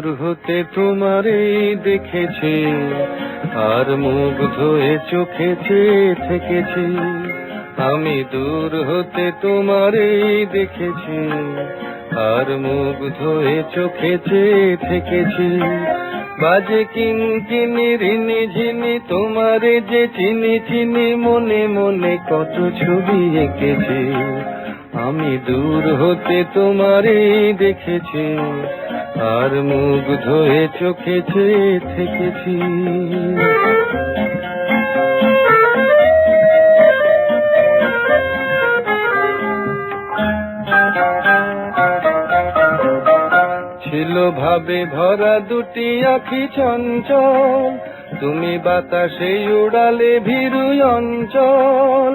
দূর হতে তোমারে দেখেছি, আর মুগ্ধ হয়ে চোখে চেয়ে থেকেছি। আমি দূর হতে তোমারে দেখেছি, আর মুগ্ধ হয়ে চোখে চেয়ে থেকেছি। বাজে কিনকিনি রিনি ঝিনি, তোমারে যে চিনি চিনি, মনে মনে কত ছবি এঁকেছি। আমি দূর হতে তোমারে দেখেছি, আর মুগ্ধ হয়ে চোখে থেকেছি। ছিল ভাবে ভরা দুটি আখি চঞ্চল, তুমি বাতাসে উড়ালে ভীরু অঞ্চল।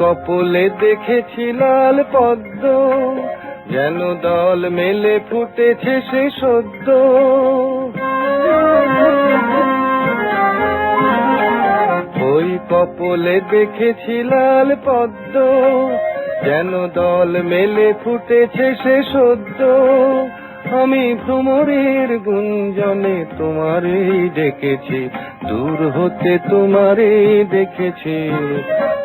কপলে দেখেছি লাল পদ্ম, যেন দল মেলে ফুটেছে সে সদ্য। ওই কপলে দেখেছি লাল পদ্ম, যেন দল মেলে ফুটেছে সে সদ্য। আমি ভ্রমরের গুঞ্জনে তোমারেই ডেকেছি, দূর হতে তোমারেই দেখেছি।